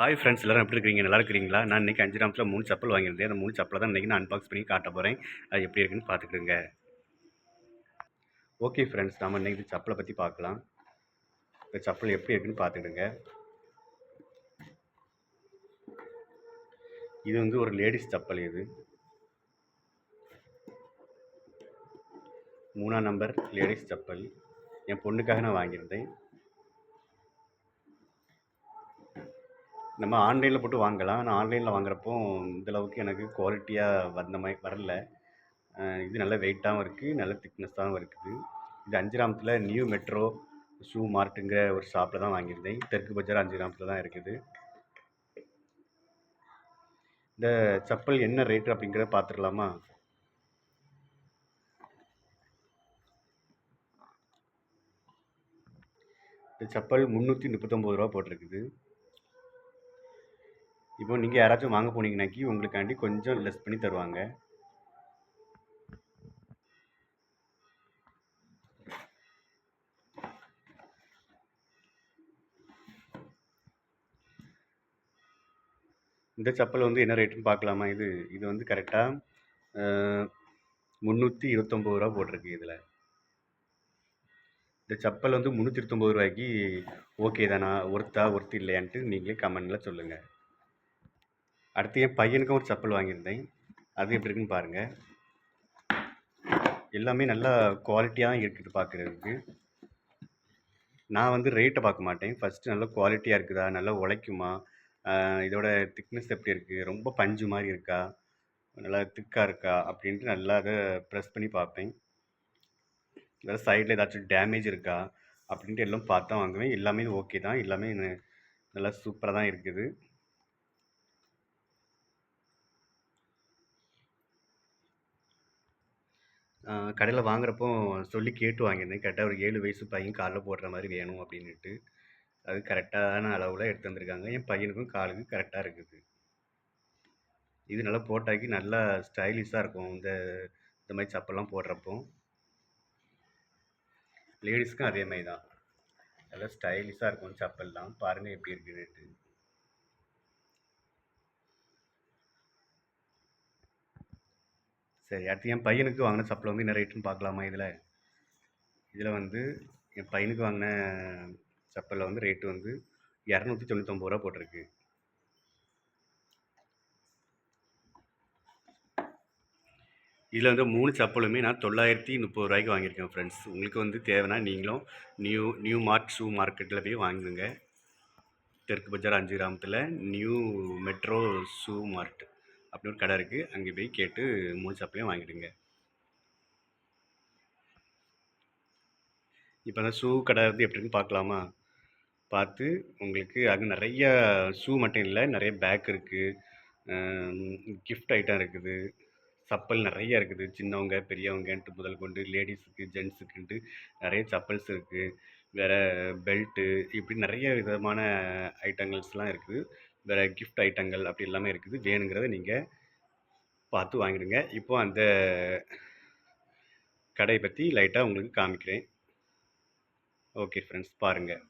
Hi friends எல்லாரும் எப்படி இருக்கீங்க நல்லா இருக்கிறீங்களா? நான் இன்றைக்கி அஞ்சு ராமத்தில் மூணு செப்பல் வாங்கியிருந்தேன். அந்த மூணு செப்பலை தான் இன்றைக்கி நான் அன்பாக்ஸ் பண்ணி காட்ட போகிறேன் அது எப்படி இருக்குன்னு பார்த்துக்கிடுங்க. ஓகே ஃப்ரெண்ட்ஸ் நம்ம இன்றைக்கி செப்பலை பற்றி பார்க்கலாம். இந்த செப்பல் எப்படி இருக்குன்னு பார்த்துக்கிடுங்க. இது வந்து ஒரு லேடிஸ் செப்பல் இது. மூணாம் நம்பர் லேடிஸ் செப்பல். என் பொண்ணுக்காக நான் வாங்கியிருந்தேன். நம்ம ஆன்லைனில் போட்டு வாங்கலாம். ஆனால் ஆன்லைனில் வாங்குறப்போ இந்தளவுக்கு எனக்கு குவாலிட்டியாக வந்த மாதிரி வரல. இது நல்ல வெயிட்டாகவும் இருக்குது நல்ல திக்னஸாகவும் இருக்குது. இது அஞ்சிராமத்தில் நியூ மெட்ரோ ஷூ மார்ட்டுங்கிற ஒரு ஷாப்பில் தான் வாங்கியிருந்தேன். தெற்கு பஜார் அஞ்சிராமத்தில் தான் இருக்குது. இந்த செப்பல் என்ன ரேட்டு அப்படிங்கிறத பார்த்துடலாமா இந்த செப்பல் முந்நூற்றி முப்பத்தொம்பது ரூபா போட்டிருக்குது. இப்போ நீங்கள் யாராச்சும் வாங்க போனீங்கனாக்கி உங்களுக்காண்டி கொஞ்சம் லெஸ் பண்ணி தருவாங்க. இந்த செப்பல் வந்து என்ன ரேட்டுன்னு பார்க்கலாமா? இது இது வந்து கரெக்டாக முந்நூற்றி இருபத்தொம்பது ரூபா போட்டிருக்கு இதில். இந்த செப்பல் வந்து முந்நூற்றி இருபத்தொம்பது ரூபாய்க்கு ஓகே தானா? ஒர்த்தா ஒர்த்து இல்லையான்ட்டு நீங்களே கமெண்டில் சொல்லுங்கள் அடுத்து என் பையனுக்கும் ஒரு செப்பல் வாங்கியிருந்தேன். அது எப்படி இருக்குன்னு பாருங்கள் எல்லாமே நல்லா குவாலிட்டியாக இருக்குது பார்க்குறதுக்கு. நான் வந்து ரேட்டை பார்க்க மாட்டேன். ஃபஸ்ட்டு நல்லா குவாலிட்டியாக இருக்குதா? நல்லா உழைக்குமா? இதோட திக்னஸ் எப்படி இருக்குது ரொம்ப பஞ்சு மாதிரி இருக்கா? நல்லா திக்காக இருக்கா? அப்படின்ட்டு நல்லா அதை ப்ரெஸ் பண்ணி பார்ப்பேன். வேறு சைடில் ஏதாச்சும் டேமேஜ் இருக்கா? அப்படின்ட்டு எல்லாம் பார்த்து தான் வாங்குவேன். எல்லாமே ஓகே தான். எல்லாமே நல்லா சூப்பராக தான் இருக்குது. கடையில் வாங்குறப்போ சொல்லி கேட்டு வாங்கியிருந்தேன். கரெக்டாக ஒரு ஏழு வயசு பையன் காலில் போடுற மாதிரி வேணும் அப்படின்னுட்டு. அது கரெக்டான அளவில் எடுத்து வந்திருக்காங்க. என் பையனுக்கும் காலுக்கு கரெக்டாக இருக்குது. இது நல்லா போட்டாக்கி நல்லா ஸ்டைலிஷாக இருக்கும். இந்த இந்த மாதிரி சப்பல்லாம் போடுறப்போ. லேடிஸ்க்கும் அதே மாதிரி தான். நல்லா ஸ்டைலிஷாக இருக்கும் சப்பல்லாம். பாருங்கள் எப்படி இருக்குன்னுட்டு. சரி அடுத்து என் பையனுக்கு வாங்கின சப்பல் வந்து என்ன ரேட்டுன்னு பார்க்கலாமா இதில்? இதில் வந்து என் பையனுக்கு வாங்கின சப்பலில் வந்து ரேட்டு வந்து இரநூத்தி தொண்ணூத்தொம்பது ரூபா போட்டிருக்கு. இதில் வந்து மூணு செப்பலுமே நான் தொள்ளாயிரத்தி முப்பது ரூபாய்க்கு வாங்கியிருக்கேன் ஃப்ரெண்ட்ஸ் உங்களுக்கு வந்து தேவைன்னா நீங்களும் நியூ நியூ மார்ட் ஷூ மார்க்கெட்டில் போய் வாங்குங்க தெற்கு பஜார் அஞ்சு கிராமத்தில் நியூ மெட்ரோ ஷூ மார்ட் அப்படி ஒரு கடை இருக்குது அங்கே போய் கேட்டு மூணு சப்ளையும் வாங்கிடுங்க. இப்போ அந்த ஷூ கடை வந்து எப்படின்னு பார்க்கலாமா பார்த்து உங்களுக்கு அங்கே நிறைய ஷூ மட்டும் இல்லை நிறைய பேக் இருக்குது கிஃப்ட் ஐட்டம் இருக்குது. சப்பல் நிறைய இருக்குது. சின்னவங்க பெரியவங்கன்ட்டு முதல் கொண்டு லேடிஸுக்கு ஜென்ஸுக்குன்ட்டு நிறைய சப்பல்ஸ் இருக்குது வேறு பெல்ட்டு இப்படி நிறைய விதமான ஐட்டங்கள்ஸ்லாம் இருக்குது. வேறு கிஃப்ட் ஐட்டங்கள் அப்படி எல்லாமே இருக்குது. வேணுங்கிறத நீங்கள் பார்த்து வாங்கிடுங்க. இப்போ அந்த கடையை பற்றி லைட்டாக உங்களுக்கு காமிக்கிறேன். ஓகே ஃப்ரெண்ட்ஸ் பாருங்கள்